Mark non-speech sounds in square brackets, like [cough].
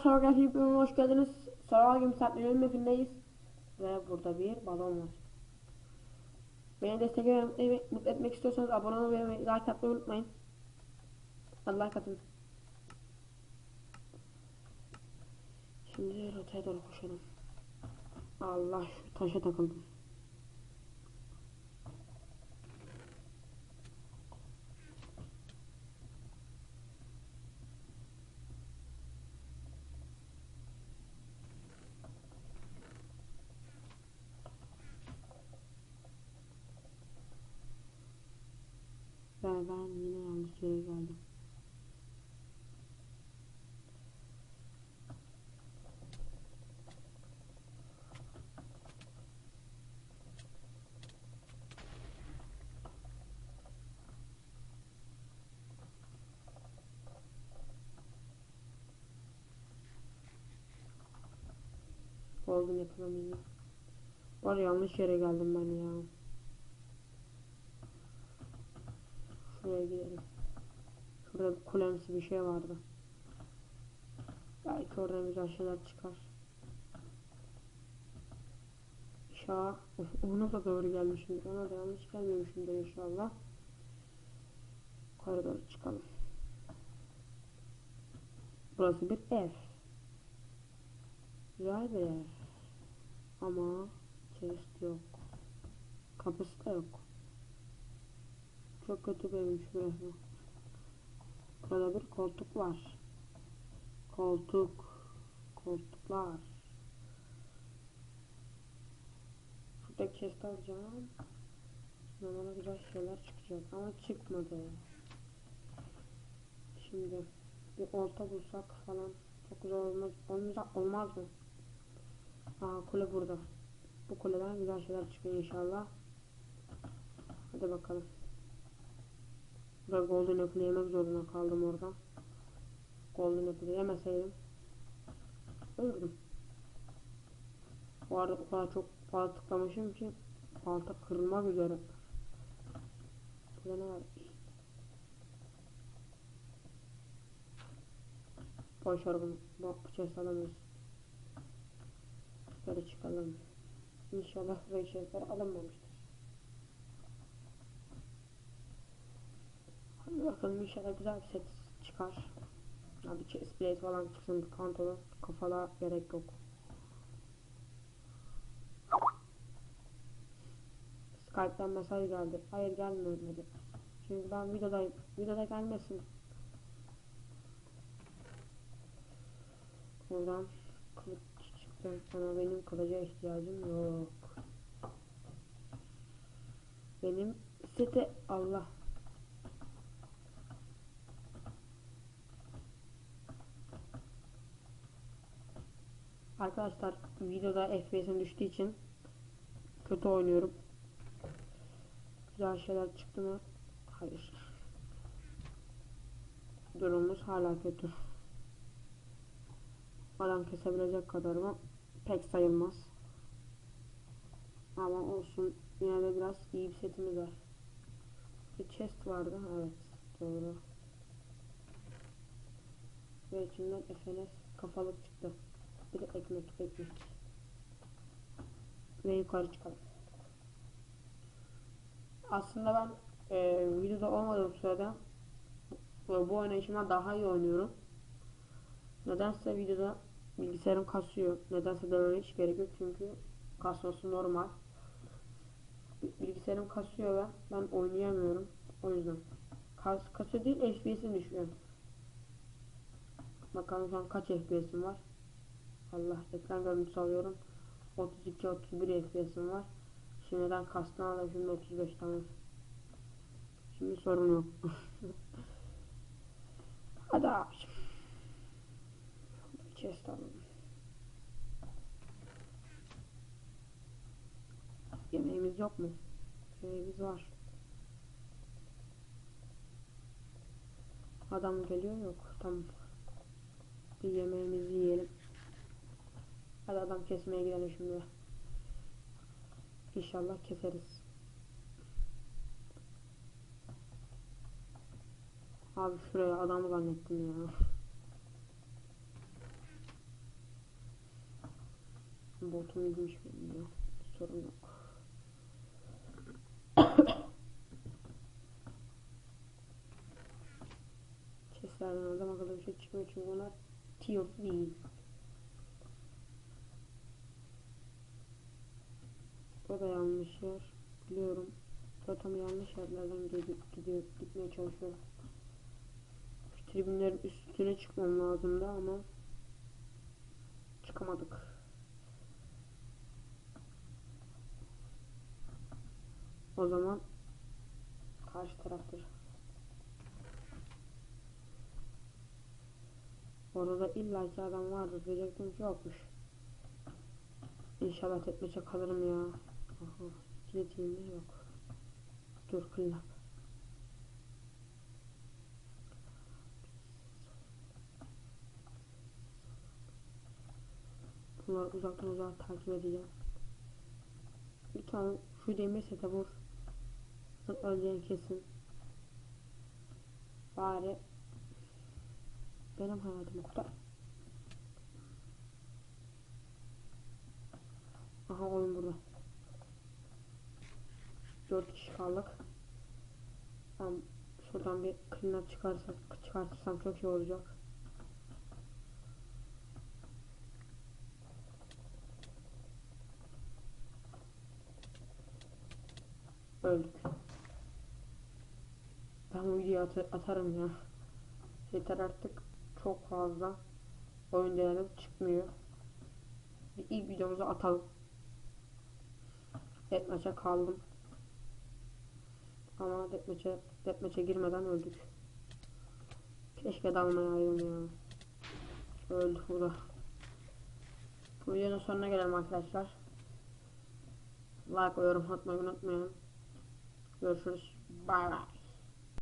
Arkadaşlar arkadaşlar hepiniz hoş geldiniz. Survival Games Sertlerin mapindeyiz. Ve burada bir balon var. Beni desteklemeyi mutlu etmek istiyorsanız abone olmayı ve like atmayı unutmayın. Hadi like atın. Şimdi rotaya doğru koşalım. Allah şu taşa takıldım. Ve ben yine yanlış yere geldim. Golden yapılamayayım. Var ya, yanlış yere geldim ben ya. Şuraya gidelim. Şurada bir kulemsi bir şey vardı. Belki oradan güzel şeyler çıkar. İnşallah of, ona da doğru gelmişim. Ona da yanlış gelmemişimdir inşallah. Yukarı doğru çıkalım. Burası bir ev. Güzel bir ev. Ama chest yok. Kapısı da yok. Çok kötü evmiş burası. Burada bir koltuk var. Koltuk. Koltuklar. Şurada chest alacağım. Şimdi bana güzel şeyler çıkacak ama çıkmadı. Şimdi bir olta bulsak falan çok güzel olmaz. Olmaz, olmaz mı? Aa kule burada. Bu kuleden güzel şeyler çıkıyor inşallah. Hadi bakalım. Burada Golden Apple yemek zorunda kaldım orada. Golden Apple yemeseydim ölürdüm. Bu arada o kadar çok fazla tıklamışım ki balta kırılmak üzere. Burada ne var? Boş bunu. Bu chest alamayız. Böyle çıkalım. İnşallah buraya chestler alınmamıştır. Bakalım inşallah güzel bir set çıkar. Ya bir chest plate falan çıksın bir pantolon. Kafala gerek yok. Skype'den mesaj geldi. Hayır gelmedi. Çünkü ben videoda videoda gelmesin. Buradan kılıç çıktı ama benim kılıca ihtiyacım yok. Benim sete Allah Arkadaşlar videoda FPS'im düştüğü için kötü oynuyorum. Güzel şeyler çıktı mı? Hayır. Durumumuz hala kötü. Adam kesebilecek kadar mı? Pek sayılmaz. Ama olsun. Yine de biraz iyi bir setimiz var. Bir chest vardı. Evet. Doğru. Ve içinden FNS kafalık çıktı. De ekmek ekmek. Ve yukarı çıkalım. Aslında ben e, videoda olmadığım sırada bu, bu oynayışımdan daha iyi oynuyorum. Nedense videoda bilgisayarım kasıyor. Nedense dememe hiç gerek yok çünkü kasması normal. Bilgisayarım kasıyor ve ben oynayamıyorum. O yüzden. Kas, kasıyor değil FPS'im düşüyor. Bakalım şu an kaç FPS'im var. Allah ekran görüntüsü alıyorum. 32 31 FPS'im var. Şimdiden kastını alayım şimdi 35 tane. Şimdi sorun yok. [laughs] Hadi abiciğim. Chest alalım. Yemeğimiz yok mu? Yemeğimiz var. Adam geliyor yok. Tamam. Bir yemeğimizi yiyelim. Hadi adam kesmeye gidelim şimdi. İnşallah keseriz. Abi şuraya adam zannettim ya. Botum iyiymiş benim ya. Sorun yok. Chestlerden adam akıllı bir şey çıkmıyor çünkü onlar tier değil. O da yanlış yer. Biliyorum. Zaten yanlış yerlerden gidiyor, gitmeye çalışıyorum. Şu tribünlerin üstüne çıkmam lazımdı ama çıkamadık. O zaman karşı taraftır. Orada illaki adam vardır diyecektim ki yokmuş. İnşallah tetmeçe kalırım ya. Aha, kilitiyim mi? Yok. Dur kıllap. Bunları uzaktan uzağa takip edeceğim. Lütfen şu demir sete vur. Öleceğin kesin. Bari benim hayatımı kurtar. Aha oyun burada. 4 kişi kaldık. Tamam şuradan bir clean up çıkarsak çıkartırsam çok iyi olacak. Öldük. Ben bu videoyu at atarım ya. Yeter artık çok fazla oyun denedim çıkmıyor. İlk videomuzu atalım. Deathmatch'e kaldım. Ama deathmatch'e deathmatch'e girmeden öldük. Keşke dalmayaydım ya. Öldük burada. Bu videonun sonuna gelelim arkadaşlar. Like ve yorum atmayı unutmayın. Görüşürüz. Bye bye.